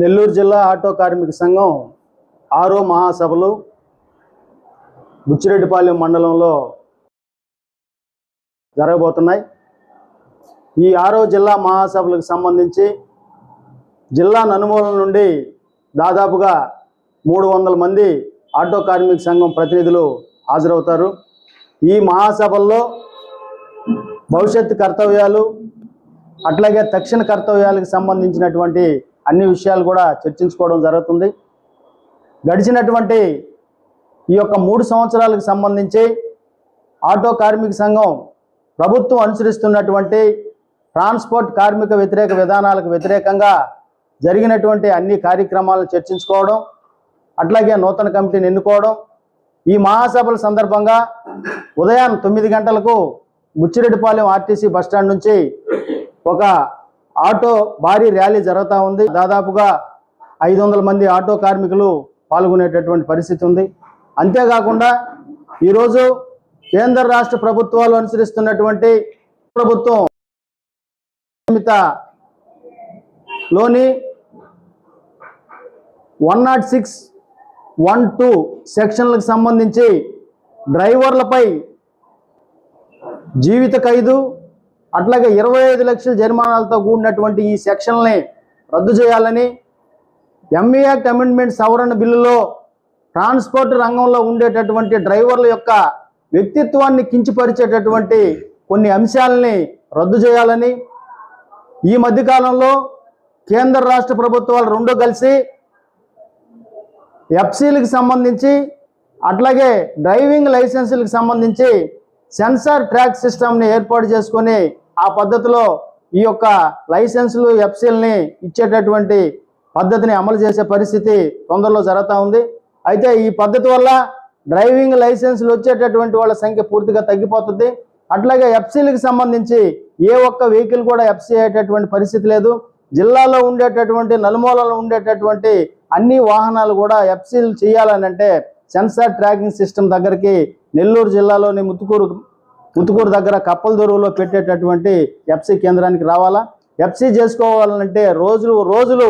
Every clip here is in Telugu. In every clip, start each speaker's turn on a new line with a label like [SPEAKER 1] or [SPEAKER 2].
[SPEAKER 1] నెల్లూరు జిల్లా ఆటో కార్మిక సంఘం ఆరో మహాసభలు బుచ్చిరెడ్డిపాలెం మండలంలో జరగబోతున్నాయి. ఈ ఆరో జిల్లా మహాసభలకు సంబంధించి జిల్లా ననుమూలం నుండి దాదాపుగా మూడు వందల మంది ఆటో కార్మిక సంఘం ప్రతినిధులు హాజరవుతారు. ఈ మహాసభల్లో భవిష్యత్తు కర్తవ్యాలు అట్లాగే తక్షణ కర్తవ్యాలకు సంబంధించినటువంటి అన్ని విషయాలు కూడా చర్చించుకోవడం జరుగుతుంది. గడిచినటువంటి ఈ యొక్క మూడు సంవత్సరాలకు సంబంధించి ఆటో కార్మిక సంఘం ప్రభుత్వం అనుసరిస్తున్నటువంటి ట్రాన్స్పోర్ట్ కార్మిక వ్యతిరేక విధానాలకు వ్యతిరేకంగా జరిగినటువంటి అన్ని కార్యక్రమాలను చర్చించుకోవడం అట్లాగే నూతన కమిటీని ఎన్నుకోవడం ఈ మహాసభల సందర్భంగా ఉదయం తొమ్మిది గంటలకు ముచ్చిరెడ్డిపాలెం ఆర్టీసీ బస్టాండ్ నుంచి ఒక ఆటో భారీ ర్యాలీ జరుగుతూ ఉంది. దాదాపుగా ఐదు వందల మంది ఆటో కార్మికులు పాల్గొనేటటువంటి పరిస్థితి ఉంది. అంతేకాకుండా ఈరోజు కేంద్ర రాష్ట్ర ప్రభుత్వాలు అనుసరిస్తున్నటువంటి ప్రభుత్వం లోని one not six one two సెక్షన్లకు సంబంధించి డ్రైవర్లపై జీవిత ఖైదు అట్లాగే ఇరవై ఐదు లక్షల జరిమానాలతో కూడినటువంటి ఈ సెక్షన్లని రద్దు చేయాలని ఎంఈ యాక్ట్ అమెండ్మెంట్ సవరణ బిల్లులో ట్రాన్స్పోర్ట్ రంగంలో ఉండేటటువంటి డ్రైవర్ల యొక్క వ్యక్తిత్వాన్ని కించపరిచేటటువంటి కొన్ని అంశాలని రద్దు చేయాలని ఈ మధ్యకాలంలో కేంద్ర రాష్ట్ర ప్రభుత్వాలు రెండూ కలిసి ఎఫ్సీలకు సంబంధించి అట్లాగే డ్రైవింగ్ లైసెన్సులకు సంబంధించి సెన్సార్ ట్రాక్ సిస్టమ్ని ఏర్పాటు చేసుకొని ఆ పద్ధతిలో ఈ యొక్క లైసెన్సులు ఎఫ్సీల్ని ఇచ్చేటటువంటి పద్ధతిని అమలు చేసే పరిస్థితి తొందరలో జరుగుతూ ఉంది. అయితే ఈ పద్ధతి వల్ల డ్రైవింగ్ లైసెన్సులు వచ్చేటటువంటి వాళ్ళ సంఖ్య పూర్తిగా తగ్గిపోతుంది. అట్లాగే ఎఫ్సీలకు సంబంధించి ఏ ఒక్క వెహికల్ కూడా ఎఫ్సీ అయ్యేటటువంటి పరిస్థితి లేదు. జిల్లాలో ఉండేటటువంటి నలుమూలలో ఉండేటటువంటి అన్ని వాహనాలు కూడా ఎఫ్సీలు చేయాలని అంటే సెన్సార్ ట్రాకింగ్ సిస్టమ్ దగ్గరికి నెల్లూరు జిల్లాలోని ముత్తుకూరు ముత్తుకూరు దగ్గర కప్పల దొరువులో పెట్టేటటువంటి ఎఫ్సీ కేంద్రానికి రావాలా? ఎఫ్సీ చేసుకోవాలంటే రోజులు రోజులు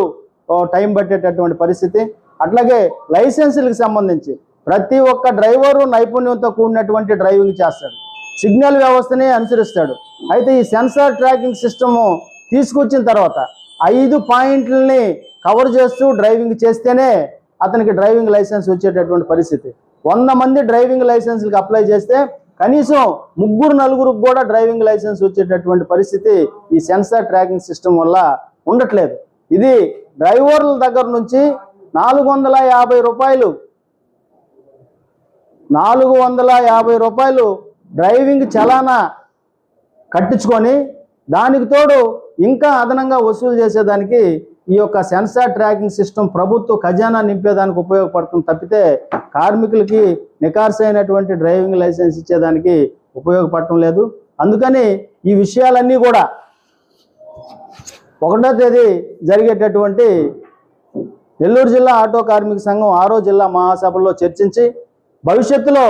[SPEAKER 1] టైం పట్టేటటువంటి పరిస్థితి. అట్లాగే లైసెన్సులకు సంబంధించి ప్రతి ఒక్క డ్రైవరు నైపుణ్యంతో కూడినటువంటి డ్రైవింగ్ చేస్తాడు. సిగ్నల్ వ్యవస్థనే అనుసరిస్తాడు. అయితే ఈ సెన్సార్ ట్రాకింగ్ సిస్టము తీసుకొచ్చిన తర్వాత ఐదు పాయింట్లని కవర్ చేస్తూ డ్రైవింగ్ చేస్తేనే అతనికి డ్రైవింగ్ లైసెన్స్ వచ్చేటటువంటి పరిస్థితి. వంద మంది డ్రైవింగ్ లైసెన్స్కి అప్లై చేస్తే కనీసం ముగ్గురు నలుగురికి కూడా డ్రైవింగ్ లైసెన్స్ వచ్చేటటువంటి పరిస్థితి ఈ సెన్సార్ ట్రాకింగ్ సిస్టమ్ వల్ల ఉండట్లేదు. ఇది డ్రైవర్ల దగ్గర నుంచి నాలుగు వందల యాభై రూపాయలు నాలుగు వందల యాభై రూపాయలు డ్రైవింగ్ చలానా కట్టించుకొని దానికి తోడు ఇంకా అదనంగా వసూలు చేసేదానికి ఈ యొక్క సెన్సార్ ట్రాకింగ్ సిస్టమ్ ప్రభుత్వ ఖజానా నింపేదానికి ఉపయోగపడుతుంది తప్పితే కార్మికులకి నికార్సైనటువంటి డ్రైవింగ్ లైసెన్స్ ఇచ్చేదానికి ఉపయోగపడటం లేదు. అందుకని ఈ విషయాలన్నీ కూడా ఒకటో తేదీ జరిగేటటువంటి నెల్లూరు జిల్లా ఆటో కార్మిక సంఘం ఆరో జిల్లా మహాసభలో చర్చించి భవిష్యత్తులో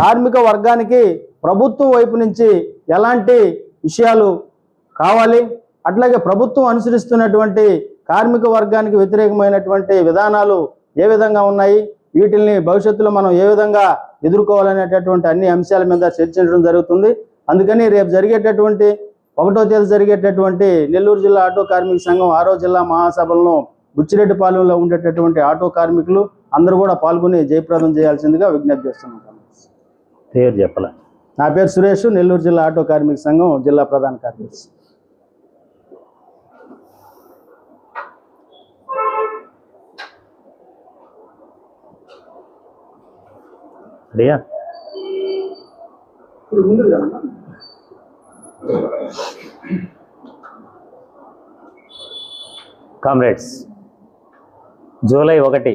[SPEAKER 1] కార్మిక వర్గానికి ప్రభుత్వం వైపు నుంచి ఎలాంటి విషయాలు కావాలి అట్లాగే ప్రభుత్వం అనుసరిస్తున్నటువంటి కార్మిక వర్గానికి వ్యతిరేకమైనటువంటి విధానాలు ఏ విధంగా ఉన్నాయి? వీటిల్ని భవిష్యత్తులో మనం ఏ విధంగా ఎదుర్కోవాలనేటటువంటి అన్ని అంశాల మీద చర్చించడం జరుగుతుంది. అందుకని రేపు జరిగేటటువంటి ఒకటో తేదీ జరిగేటటువంటి నెల్లూరు జిల్లా ఆటో కార్మిక సంఘం ఆరో జిల్లా మహాసభలను బుచ్చిరెడ్డిపాలెంలో ఉండేటటువంటి ఆటో కార్మికులు అందరూ కూడా పాల్గొని జయప్రదం చేయాల్సిందిగా విజ్ఞప్తి చేస్తున్నాం.
[SPEAKER 2] పేరు చెప్పాల.
[SPEAKER 1] నా పేరు సురేష్ నెల్లూరు జిల్లా ఆటో కార్మిక సంఘం జిల్లా ప్రధాన కార్యదర్శి.
[SPEAKER 2] అడియా? కామ్రేడ్స్ జూలై ఒకటి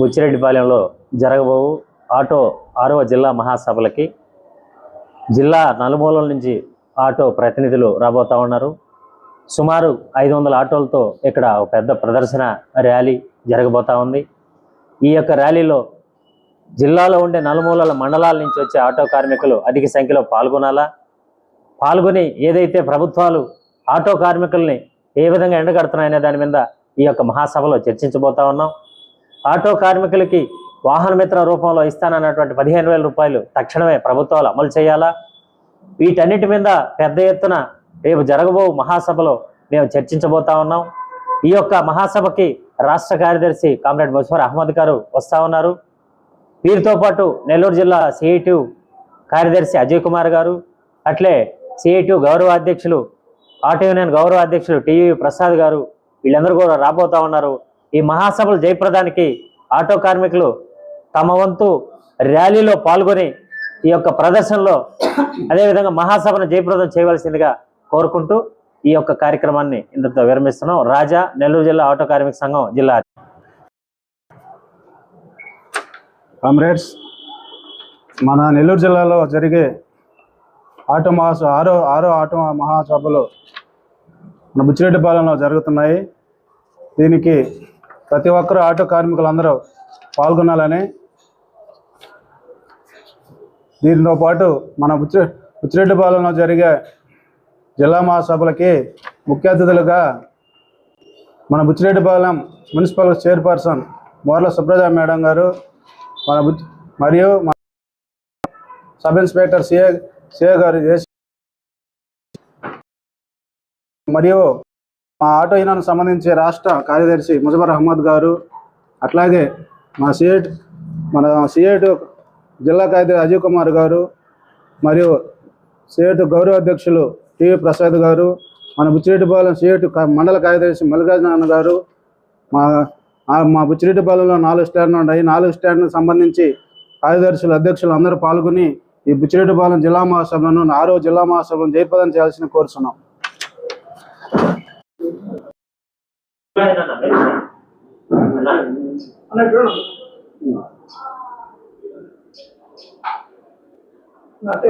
[SPEAKER 2] బుచ్చిరెడ్డిపాలెంలో జరగబోవు ఆటో ఆరవ జిల్లా మహాసభలకి జిల్లా నలుమూలల నుంచి ఆటో ప్రతినిధులు రాబోతా ఉన్నారు. సుమారు ఐదు వందల ఆటోలతో ఇక్కడ ఒక పెద్ద ప్రదర్శన ర్యాలీ జరగబోతా ఉంది. ఈ యొక్క ర్యాలీలో జిల్లాలో ఉండే నలుమూలల మండలాల నుంచి వచ్చే ఆటో కార్మికులు అధిక సంఖ్యలో పాల్గొనాలా? పాల్గొని ఏదైతే ప్రభుత్వాలు ఆటో కార్మికుల్ని ఏ విధంగా ఎండగడుతున్నాయనే దాని మీద ఈ యొక్క మహాసభలో చర్చించబోతా ఉన్నాం. ఆటో కార్మికులకి వాహనమిత్ర రూపంలో ఇస్తానన్నటువంటి పదిహేను వేల రూపాయలు తక్షణమే ప్రభుత్వాలు అమలు చేయాలా? వీటన్నిటి మీద పెద్ద ఎత్తున రేపు జరగబో మహాసభలో మేము చర్చించబోతా ఉన్నాం. ఈ యొక్క మహాసభకి రాష్ట్ర కార్యదర్శి కామ్రేడ్ ముజఫర్ అహ్మద్ గారు వస్తూ ఉన్నారు. వీరితో పాటు నెల్లూరు జిల్లా సిఐటి కార్యదర్శి అజయ్ కుమార్ గారు అట్లే సిఐటి గౌరవ అధ్యక్షులు ఆటో యూనియన్ గౌరవ అధ్యక్షులు టీవీ ప్రసాద్ గారు వీళ్ళందరూ కూడా రాబోతా ఉన్నారు. ఈ మహాసభలు జయప్రదానికి ఆటో కార్మికులు తమ వంతు ర్యాలీలో పాల్గొని ఈ యొక్క ప్రదర్శనలో అదేవిధంగా మహాసభను జయప్రదం చేయవలసిందిగా కోరుకుంటూ ఈ యొక్క కార్యక్రమాన్ని ఇంతతో విరమిస్తున్నాం. రాజా నెల్లూరు జిల్లా ఆటో కార్మిక సంఘం జిల్లా
[SPEAKER 3] కామ్రేడ్స్ మన నెల్లూరు జిల్లాలో జరిగే ఆటో మహాస ఆరో ఆరో ఆటో మహాసభలు మన బుచ్చిరెడ్డిపాలెంలో జరుగుతున్నాయి. దీనికి ప్రతి ఒక్కరూ ఆటో కార్మికులందరూ పాల్గొనాలని దీనితో పాటు మన బుచ్చి బుచ్చిరెడ్డిపాలెంలో జరిగే జిల్లా మహాసభలకి ముఖ్య అతిథులుగా మన Buchireddypalem municipal chairperson Morla Subraja madam గారు మన బుచ్- మరియు సబ్ ఇన్స్పెక్టర్ సిఏ సిఏ గారు మరియు మా ఆటో యూనియన్ సంబంధించి రాష్ట్ర కార్యదర్శి ముజబర్ అహ్మద్ గారు అట్లాగే మా సిఏట్ మన సిఏట్ జిల్లా కార్యదర్శి అజయ్ కుమార్ గారు మరియు సిఏట్ గౌరవ అధ్యక్షులు టివి ప్రసాద్ గారు మన బుచ్చిరెడ్డిపాలెం సిఏట్ మండల కార్యదర్శి మల్లికార్జున గారు మా మా బుచ్చిరెడ్డిపాలెంలో నాలుగు స్టాండ్లు ఉన్నాయి. నాలుగు స్టాండ్లకు సంబంధించి కార్యదర్శులు అధ్యక్షులు అందరూ పాల్గొని ఈ బుచ్చిరెడ్డిపాలెం జిల్లా మహాసభను ఆరో జిల్లా మహాసభను జయప్రదం చేయాల్సిన కోరుతున్నాం అంటే